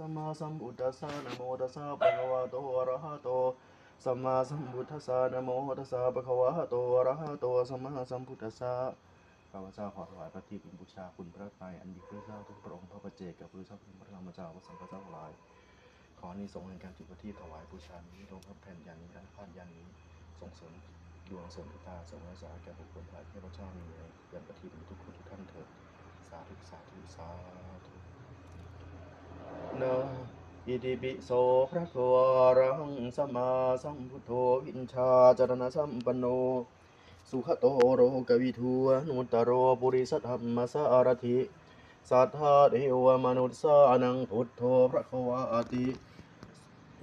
สัมมาสัมพุทธัสสะนะโมตัสสะภะคะวะโตอะระหะโตสัมมาสัมพุทธัสสะนะโมตัสสะภะคะวะโตอะระหะโตสัมมาสัมพุทธัสสะข้าพเจ้าขอถวายพระทิพย์บูชาคุณพระไตรอันดีพระเจ้าทุกพระองค์พระประเจกกับพระเจ้าพระธรรมเจ้าพระสังฆเจ้าทั้งหลาย ขออนิสงส์แห่งการจุดประทีปถวายบูชานี้ลงพระแผ่นยันนี้และพานยันนี้ส่งเสริมดวงเสริมพิตาเสริมวาสาแก่บุคคลหลายเทพระเจ้ามีในยันประทีปทุกคนทุกท่านเถิดสาธุสาธุสาธุนะ อิติปิโสพระควรังสัมมาสัมพุทโธวินชาจารณสัมปันโน สุขโตโรกวิทูนุตตโรปุริสธรรมสารถิสัทธาเทวมนุษย์สานังพุทโธพระควาติ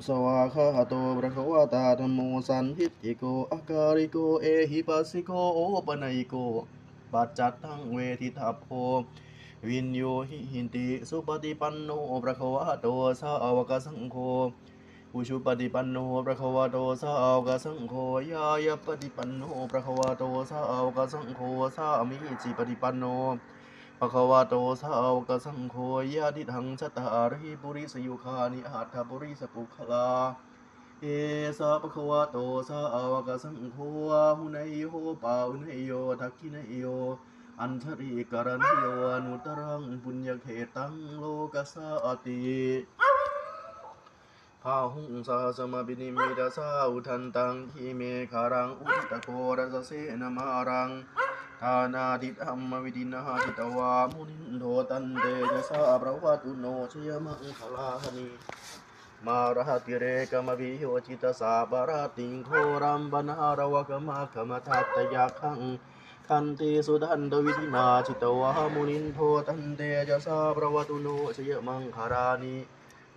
สวาคาโตพระควตาธรรมโมสันทิติโกอาการิโกเอหิปัสสิโกโอปนัยโกปัจจัตตังเวทิทัพโพ วินโยหิหินติสุปฏิปันโนพระควโตสาวกสังโฆอุชุปฏิปันโนพระควโตสาวกสังโฆยายปฏิปันโนพระควโตสาวกสังโฆสามิจิปฏิปันโนภะคะวะโตสาวกสังโฆยะทิทังชะตาริปุริสยุคานิอัตถปุริสปุคลาเอสะภะคะวะโตสาวกสังโฆอาหุนยโยปาหุนยโยทักขินยโย อัญชริกรณโยอนุตรังปุญญเขตังโลกัสสาติพาหุงสาสมบินิมิตาสาอุทันตังทีเมคารัง อุตโกรสเสนมารังทานาทิธรรมวิดินาทิตวามุนิโทตันเตจสาประวัตุโนชยมังคลาหนีมารหติเรกมวิโยจิตสาบราติงโครัมบนารวกมาคมทัตยาคัง คันติสุดันตวิธินาจิตวามุนินโทตันเตจะสาประวัตุโนชยมังคลานี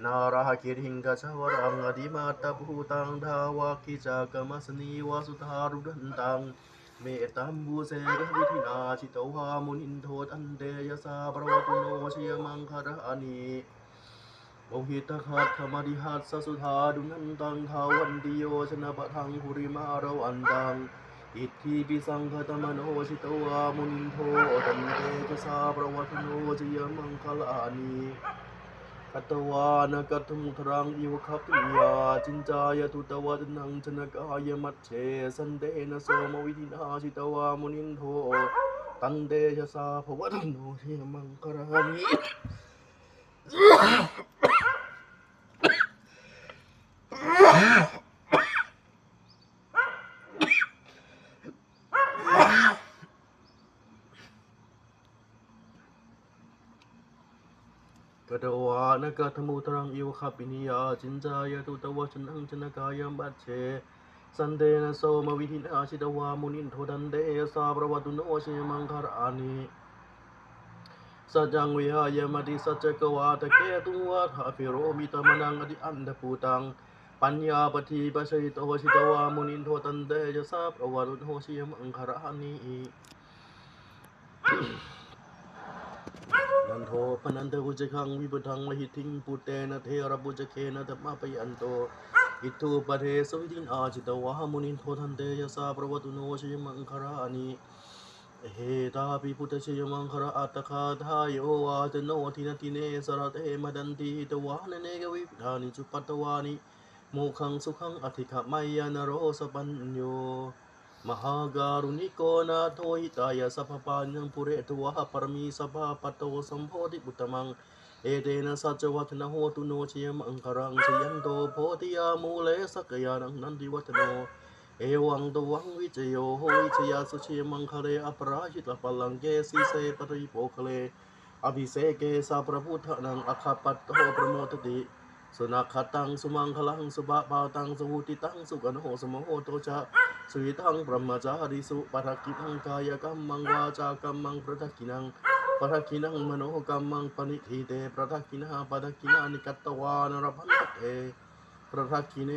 นาราคิริงกชวรังอดิมาตภูตังทาวาคิจากมัสนีวาสุธารุดันตังเมตตัมบูเสกวิธินาชิตวามุนินโทตันเตยสาประวัตุโนชยมังคารานีโมหิตคัตธรรมดิหัสสุธาดุนันตังทาวันติโยชนะปะทังคุริมาราวันตัง อิทธิปิสังคตมโนชิตวามุนินโทตันเตยสาประวัตุโนชยมังคลานีกัตวานกัตมุทรังอิวคัปปิยาจินจายตุตวัตนังชนกายมัจเชสันเดนะโสมวิธินาชิตวามุนินโทตันเตชะสาภวัตโนเทมังคารามิ กัตวานกัตมุทรังอิวคัปปินิยาจินจายตุตวัตนังชนกายมัจเชสันเดนะโสมวิธินาชิตวามุนินโทตันเตยสาประวัตุนโนเชมังคารานิสัจจังวิหายมติสัจกวาตะเกตุวาทาฟิโรมิตมนังอดิอันตปูตังปัญญาปฏิปัสสิโตชิตวามุนินโทตันเตยสาประวัตุนโนเชมังคารานิ นันโทปนันเตกุจคังวิบุทังมหิทิงปุเตนะเทระบุจเคนะธรรมะปยันโตอิทุปเทสวิตินอาจิตวะมุนินโททันเตยสาประวัตุโนชยมังคารานิเฮตาปิพุทธชยมังคราอัตคาทายโอวาตโนทินติเนสระเตมดันติตวานเนกวิธานิจุปัตตวานิโมขังสุขังอธิขมายานโรสปัญโย มหาการุณิโกนาโทหิตายสัพพปัญญังปุเรตวะปรมีสัพพปตโตสัมโพธิบุตมัง เอเตนะสัจวัฒนโหตุโนชยมังครังชยันโตโพธิยามูเลสักยานังนันติวัฒโน เอวังตวังวิจโยโหวิชยาสุชยมังคเรอปราชิตปลังเกสีเสปริโภคเลอภิเสเกสาพระพุทธนังอคาปัตโตประโมทติสุนัขตังสุมังคลังสุบะปาตังสุหุติตังสุกันโหสมโหโตชะ สวิตังปรมจาริสุปะทักินังกายกรรมังวาจากรรมังประทักินังปทักินังมโนกรรมังปณิทิเตปทักินาปทักินานิกัตตวานรพันตเตปทักิเน